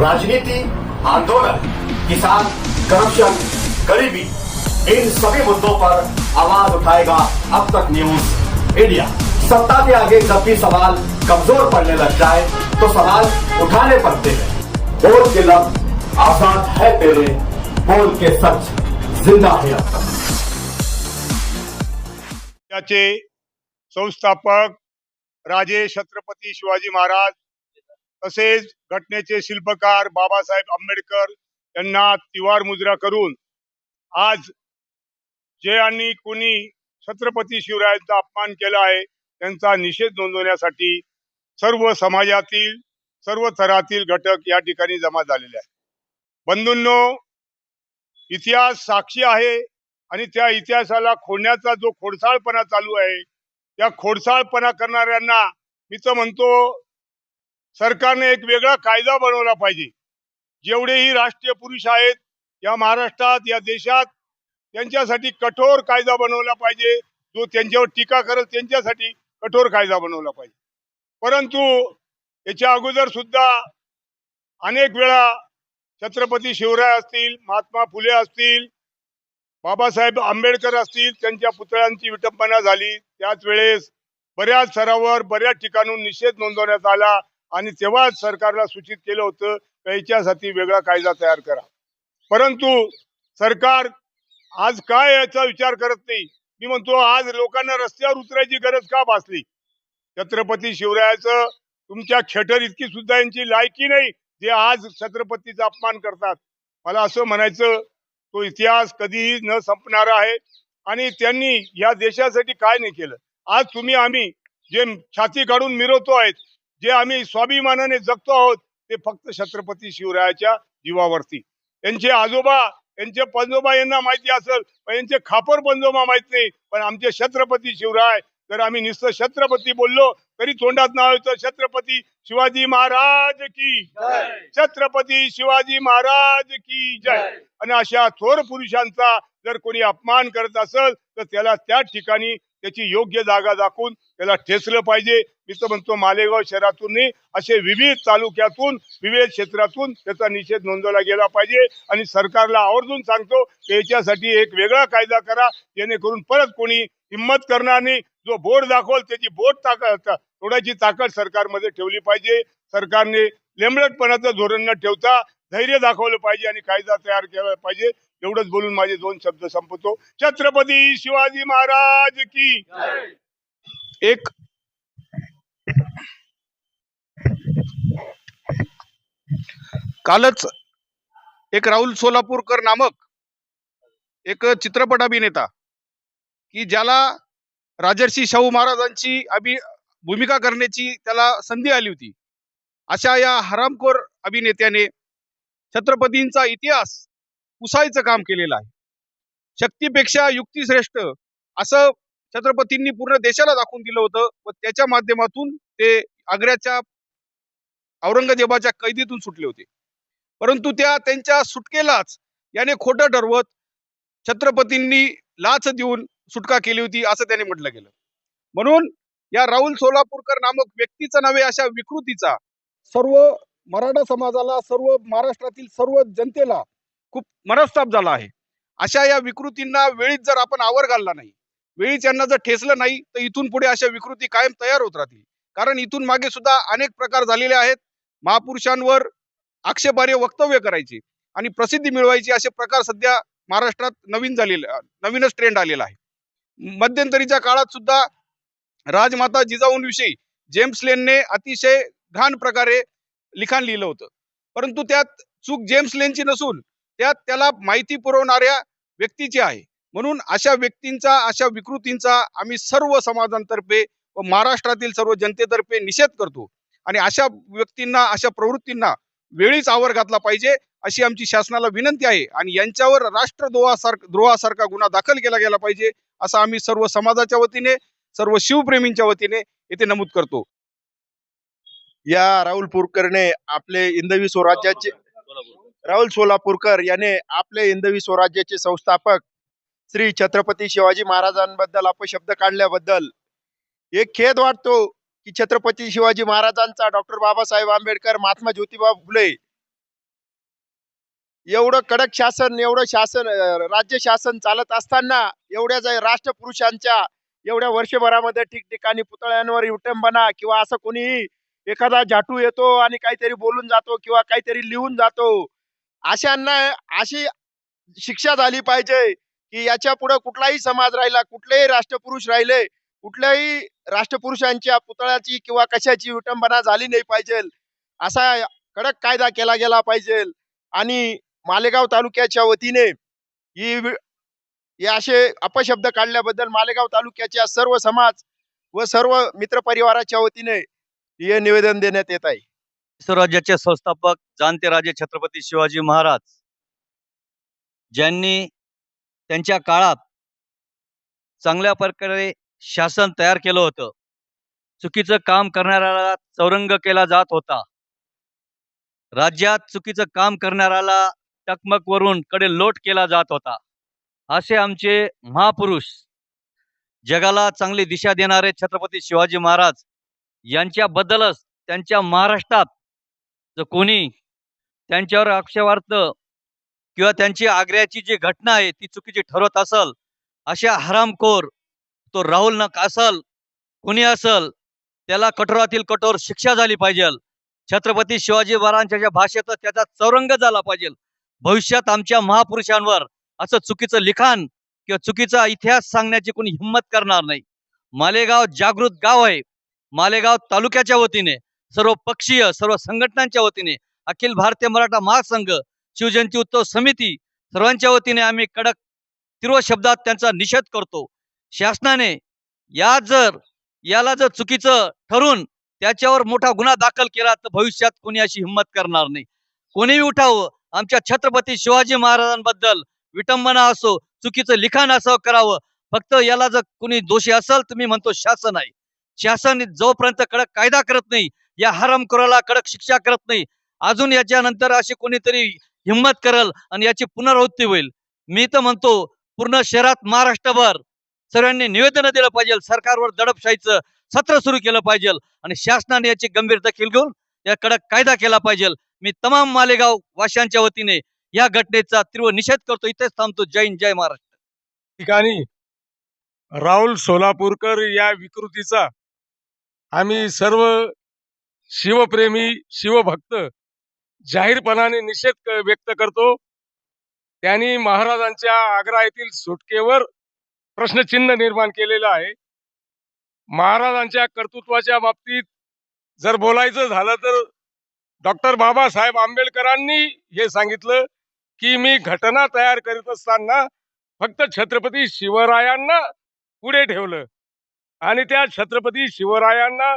राजनीति, आंदोलन, किसान, करप्शन, गरीबी, इन सभी मुद्दों पर आवाज़ उठाएगा अब तक न्यूज़ इंडिया। सत्ता के आगे जब भी सवाल कमजोर पड़ने लग जाए तो सवाल उठाने पड़ते हैं। बोल के लब आजाद है तेरे बोल के सच जिंदा है अब त्याचे संस्थापक राजे छत्रपती शिवाजी महाराज तसेच घटनेचे शिल्पकार बाबासाहेब आंबेडकर यांना तिवार मुजरा करून आज जे आणि कोणी छत्रपती शिवरायांचा अपमान केला आहे त्यांचा निषेध नोंदवण्यासाठी सर्व समाजातील सर्व थरातील घटक या ठिकाणी जमा झालेले आहेत. बंधूंनो इतिहास साक्षी आहे आणि त्या इतिहासाला खोडण्याचा जो खोडसाळपणा चालू आहे त्या खोडसाळपणा करणाऱ्यांना मी तर म्हणतो सरकारने एक वेगळा कायदा बनवला पाहिजे. जेवढेही राष्ट्रीय पुरुष आहेत या महाराष्ट्रात या देशात त्यांच्यासाठी कठोर कायदा बनवला पाहिजे. जो त्यांच्यावर टीका करेल त्यांच्यासाठी कठोर कायदा बनवला पाहिजे. परंतु याच्या अगोदर सुद्धा अनेक वेळा छत्रपती शिवराय असतील महात्मा फुले असतील बाबासाहेब आंबेडकर असतील त्यांच्या पुतळ्यांची विटंबना झाली. त्याच वेळेस बऱ्याच स्तरावर बऱ्याच ठिकाणून निषेध नोंदवण्यात आला आणि तेव्हाच सरकारला सूचित केलं होतं का याच्यासाठी वेगळा कायदा तयार करा. परंतु सरकार आज काय याचा विचार करत नाही? मी म्हणतो आज लोकांना रस्त्यावर उतरायची गरज का भासली? छत्रपती शिवरायाचं तुमच्या खेटर इतकी सुद्धा यांची लायकी नाही जे आज छत्रपतीचा अपमान करतात. मला असं म्हणायचं तो इतिहास कधीही न संपणारा आहे आणि त्यांनी या देशासाठी काय नाही केलं. आज तुम्ही आम्ही जे छाती काढून मिरवतो आहेत जे आम्ही स्वाभिमानाने जगतो आहोत ते फक्त छत्रपती शिवरायाच्या जीवावरती. त्यांचे आजोबा यांचे पंजोबा यांना माहिती असेल पण यांचे खापर पंजोबा माहीत नाही. पण आमचे छत्रपती शिवराय जर आम्ही नुसतं छत्रपती बोललो तरी तोंडात नाव येतं छत्रपती शिवाजी महाराज की छत्रपती शिवाजी महाराज की जय. आणि अशा थोर पुरुषांचा जर कोणी अपमान करत असेल तर त्याला त्या ठिकाणी त्याची योग्य जागा दाखवून त्याला ठेचलं पाहिजे. मी तर म्हणतो मालेगाव शहरातून असे विविध तालुक्यातून विविध क्षेत्रातून त्याचा निषेध नोंदवला गेला पाहिजे. आणि सरकारला आवर्जून सांगतो की याच्यासाठी एक वेगळा कायदा करा जेणेकरून परत कोणी हिंमत करणार नाही. जो बोट दाखवल त्याची बोट ताकद तोडायची ताकद सरकारमध्ये ठेवली पाहिजे. सरकारने लेंबडटपणाचं धोरण न ठेवता धैर्य दाखवलं पाहिजे आणि कायदा तयार केला पाहिजे. एवढंच बोलून माझे दोन शब्द संपवतो छत्रपती शिवाजी महाराज की एक कालच एक राहुल सोलापूरकर नामक एक चित्रपट अभिनेता की ज्याला राजर्षी शाहू महाराजांची अभि भूमिका करण्याची त्याला संधी आली होती. अशा या हरामखोर अभिनेत्याने छत्रपतींचा इतिहास पुसायचं काम केलेलं आहे. शक्तीपेक्षा युक्ती श्रेष्ठ असं छत्रपतींनी पूर्ण देशाला दाखवून दिलं होतं व त्याच्या माध्यमातून ते आग्र्याच्या औरंगजेबाच्या कैदीतून सुटले होते. परंतु त्या त्यांच्या सुटकेलाच याने खोटं ठरवत छत्रपतींनी लाच देऊन सुटका केली होती असं त्याने म्हटलं गेलं. म्हणून या राहुल सोलापूरकर नामक व्यक्तीचा नव्हे अशा विकृतीचा सर्व मराठा समाजाला सर्व महाराष्ट्रातील सर्व जनतेला खूप मनस्ताप झाला आहे. अशा या विकृतींना वेळीच जर आपण आवर घालला नाही वेळीच यांना जर ठेचलं नाही तर इथून पुढे अशा विकृती कायम तयार होत राहतील. कारण इथून मागे सुद्धा अनेक प्रकार झालेले आहेत. महापुरुषांवर आक्षेपार्ह वक्तव्य करायचे आणि प्रसिद्धी मिळवायची असे प्रकार सध्या महाराष्ट्रात नवीन झालेले नवीनच ट्रेंड आलेला आहे. मध्यंतरीच्या काळात सुद्धा राजमाता जिजाऊंविषयी जेम्स लेनने अतिशय घाण प्रकारे लिखाण लिहिलं होतं. परंतु त्यात चूक जेम्स लेनची नसून त्यात त्याला माहिती पुरवणाऱ्या व्यक्तीची आहे. म्हणून अशा व्यक्तींचा अशा विकृतींचा आम्ही सर्व समाजांतर्फे व महाराष्ट्रातील सर्व जनतेतर्फे निषेध करतो. आणि अशा व्यक्तींना अशा प्रवृत्तींना वेळीच आवर घातला पाहिजे अशी आमची शासनाला विनंती आहे. आणि यांच्यावर राष्ट्रद्रोहासारखा द्रोहासारखा गुन्हा दाखल केला गेला पाहिजे असं आम्ही सर्व समाजाच्या वतीने सर्व शिवप्रेमींच्या वतीने येथे नमूद करतो. या राहुल पुरकरने आपले हिंदवी स्वराज्याचे राहुल सोलापूरकर याने आपले हिंदवी स्वराज्याचे संस्थापक श्री छत्रपती शिवाजी महाराजांबद्दल अपशब्द काढल्याबद्दल एक खेद वाटतो की छत्रपती शिवाजी महाराजांचा डॉक्टर बाबासाहेब आंबेडकर महात्मा ज्योतिबा फुले एवढं कडक शासन एवढं शासन राज्य शासन चालत असताना एवढ्या जा- राष्ट्रपुरुषांच्या एवढ्या वर्षभरामध्ये ठिकठिकाणी पुतळ्यांवर विटंबना किंवा असं कोणीही एखादा जाटू येतो आणि काहीतरी बोलून जातो किंवा काहीतरी लिहून जातो अशांना अशी शिक्षा झाली पाहिजे की याच्यापुढे कुठलाही समाज राहिला कुठलेही राष्ट्रपुरुष राहिले कुठल्याही राष्ट्रपुरुषांच्या पुतळ्याची किंवा कशाची विटंबना झाली नाही पाहिजे. असा कडक कायदा केला गेला पाहिजे आणि मालेगाव तालुक्याच्या वतीने ही असे अपशब्द काढल्याबद्दल मालेगाव तालुक्याच्या सर्व समाज व सर्व मित्रपरिवाराच्या वतीने हे निवेदन देण्यात येत आहे. स्वराज्याचे संस्थापक जाणते राजे छत्रपती शिवाजी महाराज ज्यांनी त्यांच्या काळात चांगल्या प्रकारे शासन तयार केलं होतं. चुकीचं काम करणाऱ्याला चौरंग केला जात होता. राज्यात चुकीचं काम करणाऱ्याला टकमकवरून कडे लोट केला जात होता. असे आमचे महापुरुष जगाला चांगली दिशा देणारे छत्रपती शिवाजी महाराज यांच्याबद्दलच त्यांच्या महाराष्ट्रात जर कोणी त्यांच्यावर आक्षेपार्थ किंवा त्यांची आग्र्याची जी घटना आहे ती चुकीची ठरवत असल अशा हरामखोर तो राहुल नक असल कोणी असल त्याला कठोरातील कठोर शिक्षा झाली पाहिजे. छत्रपती शिवाजी महाराजांच्या ज्या भाषेत त्याचा चौरंग झाला पाहिजे. भविष्यात आमच्या महापुरुषांवर असं चुकीचं लिखाण किंवा चुकीचा इतिहास सांगण्याची कोणी हिंमत करणार नाही. मालेगाव जागृत गाव आहे. मालेगाव तालुक्याच्या वतीने सर्व पक्षीय सर्व संघटनांच्या वतीने अखिल भारतीय मराठा महासंघ शिवजयंती उत्सव समिती सर्वांच्या वतीने आम्ही कडक तीव्र शब्दात त्यांचा निषेध करतो. शासनाने या जर याला जर चुकीचं ठरून त्याच्यावर मोठा गुन्हा दाखल केला तर भविष्यात कोणी अशी हिंमत करणार नाही. कोणीही उठावं आमच्या छत्रपती शिवाजी महाराजांबद्दल विटंबना असो चुकीचं लिखाण असं करावं फक्त याला जर कोणी दोषी असेल तर मी म्हणतो शासन आहे. शासन जोपर्यंत कडक कायदा करत नाही या हरामखोराला कडक शिक्षा करत नाही. अजून याच्यानंतर अशी कोणीतरी हिंमत करल आणि याची पुनरावृत्ती होईल. मी तर म्हणतो पूर्ण शहरात महाराष्ट्रभर सर्वांनी निवेदन दिलं पाहिजे. सरकारवर दडपशाहीचं सत्र सुरू केलं पाहिजे आणि शासनाने याची गंभीर दखल घेऊन या कडक कायदा केला पाहिजे. मी तमाम मालेगाव वाशांच्या वतीने या घटनेचा तीव्र निषेध करतो. इथेच थांबतो. जय हिंद जय महाराष्ट्र. ठिकाणी राहुल सोलापूरकर या विकृतीचा आम्ही सर्व शिवप्रेमी शिवभक्त जाहीरपणाने निषेध व्यक्त करतो. त्यांनी महाराजांच्या आग्रा येथील सुटकेवर प्रश्नचिन्ह निर्माण केलेलं आहे. महाराजांच्या कर्तृत्वाच्या बाबतीत जर बोलायचं झालं तर डॉक्टर बाबासाहेब आंबेडकरांनी हे सांगितलं की मी घटना तयार करीत असताना फक्त छत्रपती शिवरायांना पुढे ठेवलं आणि त्या छत्रपती शिवरायांना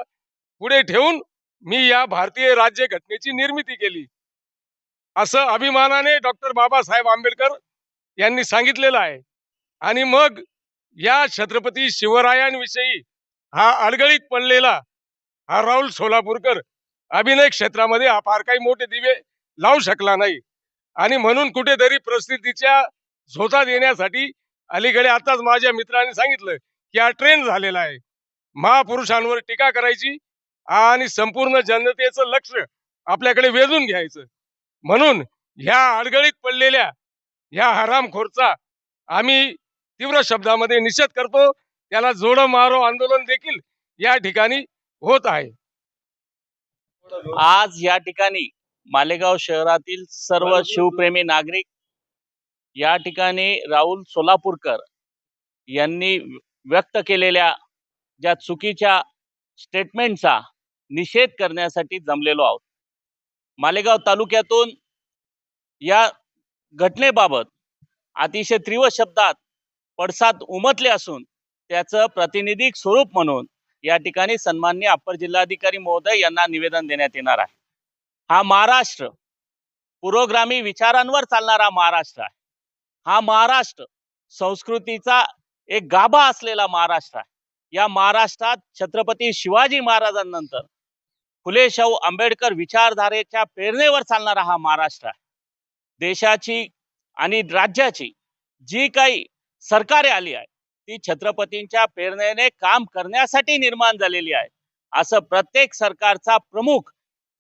पुढे ठेवून मी या भारतीय राज्य घटनेची निर्मिती केली. असं अभिमानाने डॉक्टर बाबासाहेब आंबेडकर यांनी सांगितलेलं आहे. आणि मग या छत्रपती शिवरायांविषयी हा अडगळीत पडलेला हा राहुल सोलापूरकर अभिनय क्षेत्रामध्ये हा फार काही मोठे दिवे लावू शकला नाही. आणि म्हणून कुठेतरी प्रसिद्धीच्या झोता देण्यासाठी अलीकडे आताच माझ्या मित्रांनी सांगितलं की हा ट्रेंड झालेला आहे. महापुरुषांवर टीका करायची आणि संपूर्ण जनतेचं लक्ष आपल्याकडे वेधून घ्यायचं. म्हणून ह्या अडगळीत पडलेल्या ह्या हरामखोरचा आम्ही तीव्र शब्दामध्ये निषेध करतो. त्याला जोडो मारो आंदोलन देखील या ठिकाणी होत आहे. आज या ठिकाणी मालेगाव शहरातील सर्व शिवप्रेमी नागरिक या ठिकाणी राहुल सोलापूरकर यांनी व्यक्त केलेल्या ज्या चुकीच्या स्टेटमेंटचा निषेध करण्यासाठी जमलेलो आहोत. मालेगाव तालुक्यातून या घटनेबाबत अतिशय तीव्र शब्दात पडसाद उमटले असून त्याचं प्रातिनिधिक स्वरूप म्हणून या ठिकाणी सन्माननीय अप्पर जिल्हाधिकारी महोदय यांना निवेदन देण्यात येणार आहे. हा महाराष्ट्र पुरोग्रामी विचारांवर चालणारा महाराष्ट्र आहे. हा महाराष्ट्र संस्कृतीचा एक गाभा असलेला महाराष्ट्र आहे. या महाराष्ट्रात छत्रपती शिवाजी महाराजांनंतर फुले शाहू आंबेडकर विचारधारेच्या प्रेरणेवर चालणारा हा महाराष्ट्र आहे. देशाची आणि राज्याची जी काही सरकारे आली आहे ती छत्रपतींच्या प्रेरणेने काम करण्यासाठी निर्माण झालेली आहे असं प्रत्येक सरकारचा प्रमुख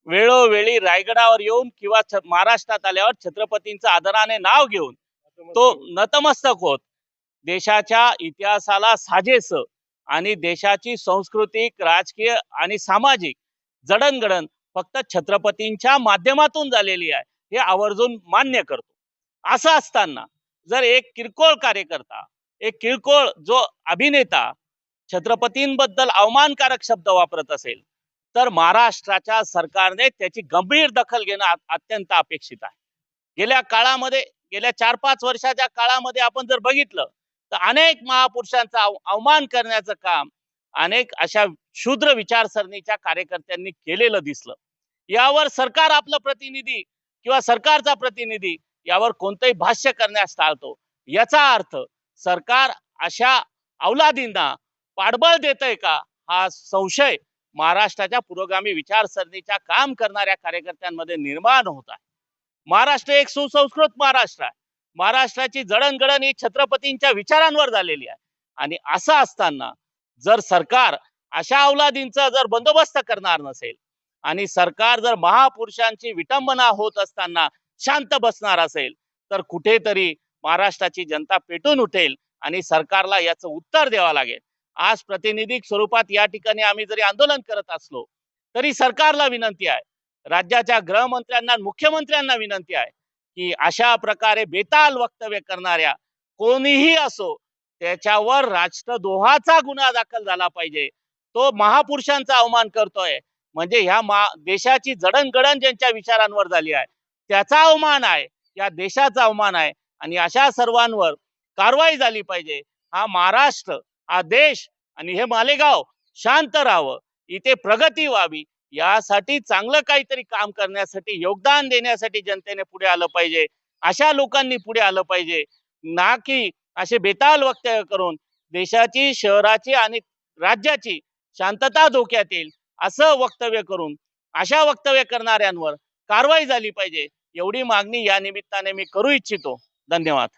वेळोवेळी रायगडावर येऊन किंवा महाराष्ट्रात आल्यावर छत्रपतींचं आदराने नाव घेऊन तो नतमस्तक होत. देशाच्या इतिहासाला साजेस आणि देशाची सांस्कृतिक राजकीय आणि सामाजिक जडणघडण फक्त छत्रपतींच्या माध्यमातून झालेली आहे हे आवर्जून मान्य करतो. असं असताना जर एक किरकोळ कार्यकर्ता एक किरकोळ जो अभिनेता छत्रपतींबद्दल अवमानकारक शब्द वापरत असेल तर महाराष्ट्राच्या सरकारने त्याची गंभीर दखल घेणं अत्यंत अपेक्षित आहे. गेल्या काळामध्ये गेल्या चार पाच वर्षाच्या काळामध्ये आपण जर बघितलं तर अनेक महापुरुषांचा अवमान करण्याचं काम अनेक अशा शूद्र विचारसरणीच्या कार्यकर्त्यांनी केलेलं दिसलं. यावर सरकार आपलं प्रतिनिधी किंवा सरकारचा प्रतिनिधी यावर कोणतंही भाष्य करण्यास टाळतो. याचा अर्थ सरकार अशा अवलादींना पाठबळ देतय का हा संशय महाराष्ट्राच्या पुरोगामी विचारसरणीच्या काम करणाऱ्या कार्यकर्त्यांमध्ये निर्माण होत आहे. महाराष्ट्र एक सुसंस्कृत महाराष्ट्र आहे. महाराष्ट्राची जडणघडण ही छत्रपतींच्या विचारांवर झालेली आहे. आणि असं असताना जर सरकार अशा अवलादींचा जर बंदोबस्त करणार नसेल आणि सरकार जर महापुरुषांची विटंबना होत असताना शांत बसणार असेल तर कुठेतरी महाराष्ट्राची जनता पेटून उठेल आणि सरकारला याचं उत्तर द्यावं लागेल. आज प्रतिनिधिक स्वरूपात या ठिकाणी आम्ही जरी आंदोलन करत असलो तरी सरकारला विनंती आहे. राज्याच्या गृहमंत्र्यांना मुख्यमंत्र्यांना विनंती आहे. की अशा प्रकारे बेताल वक्तव्य करणाऱ्या कोणीही असो त्याच्यावर राष्ट्रद्रोहाचा गुन्हा दाखल झाला पाहिजे. तो महापुरुषांचा अवमान करतोय. म्हणजे ह्या मा देशाची जडणघडण ज्यांच्या विचारांवर झाली आहे त्याचा अवमान आहे या देशाचा अवमान आहे. आणि अशा सर्वांवर कारवाई झाली पाहिजे. हा महाराष्ट्र हा देश आणि हे मालेगाव शांत राहावं. इथे प्रगती व्हावी. यासाठी चांगलं काहीतरी काम करण्यासाठी योगदान देण्यासाठी जनतेने पुढे आलं पाहिजे. अशा लोकांनी पुढे आलं पाहिजे. ना की असे बेताल वक्तव्य करून देशाची शहराची आणि राज्याची शांतता धोक्यात येईल असं वक्तव्य करून अशा वक्तव्य करणाऱ्यांवर कारवाई झाली पाहिजे. एवढी मागणी या निमित्ताने मी करू इच्छितो. धन्यवाद.